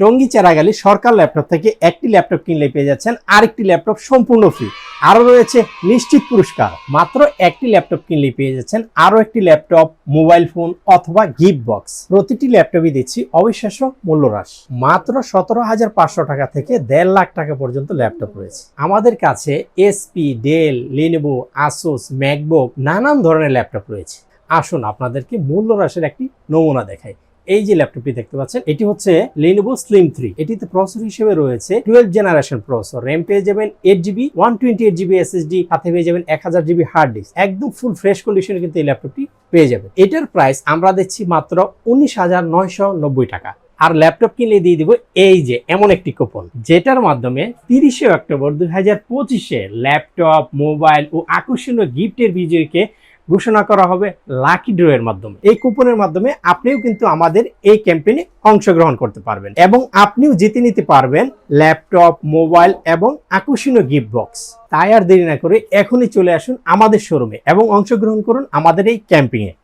টঙ্গী চেরাগালি সরকার laptop থেকে একটি laptop কিনলে পেয়ে যাচ্ছেন আরেকটি ল্যাপটপ সম্পূর্ণ ফ্রি। আরও রয়েছে নিশ্চিত পুরস্কার। মাত্র একটি ল্যাপটপ কিনলে পেয়ে যাচ্ছেন আরও একটি ল্যাপটপ, মোবাইল ফোন অথবা গিফট বক্স। প্রতিটি ল্যাপটপই দিচ্ছি অবিশ্বাস্য মূল্য হ্রাস মাত্র সতেরো হাজার পাঁচশো টাকা থেকে দেড় লাখ টাকা পর্যন্ত ল্যাপটপ রয়েছে। আমাদের কাছে HP, Dell Lenovo Asus MacBook নানান ধরনের ল্যাপটপ রয়েছে। আসুন আপনাদেরকে মূল্য হ্রাসের একটি নমুনা দেখাই। এই যে ল্যাপটপটি দেখতে পাচ্ছেন, এটি হচ্ছে Lenovo Slim 3 এটিতে প্রসেসর হিসেবে রয়েছে টুয়েলভ জেনারেশন প্রসেসর র্যাম পেয়ে যাবেন eight GB one twenty eight GB SSD সাথে পেয়ে যাবেন এক হাজার জিবি হার্ড ডিস্ক একদম ফুল ফ্রেশ কন্ডিশনে কিন্তু এই ল্যাপটপটি পেয়ে যাবেন। এটার প্রাইস আমরা দিচ্ছি মাত্র উনিশ হাজার নয়শো নব্বই টাকা। আর ল্যাপটপ কিনলে দিয়ে দিব এই যে এমন একটি কুপন যেটার মাধ্যমে তিরিশে অক্টোবর দুই হাজার পঁচিশে ল্যাপটপ, মোবাইল ও আকর্ষণীয় গিফটের বিজয়ীকে ঘোষণা করা হবে লাকি ড্র এর মাধ্যমে। এই কুপনের মাধ্যমে আপনিও কিন্তু আমাদের এই ক্যাম্পেইনে অংশগ্রহণ করতে পারবেন এবং আপনিও জিতে নিতে পারবেন ল্যাপটপ, মোবাইল এবং আকর্ষণীয় গিফট বক্স। তাই আর দেরি না করে এখনই চলে আসুন আমাদের শোরুমে এবং অংশগ্রহণ করুন আমাদের এই ক্যাম্পেইনে।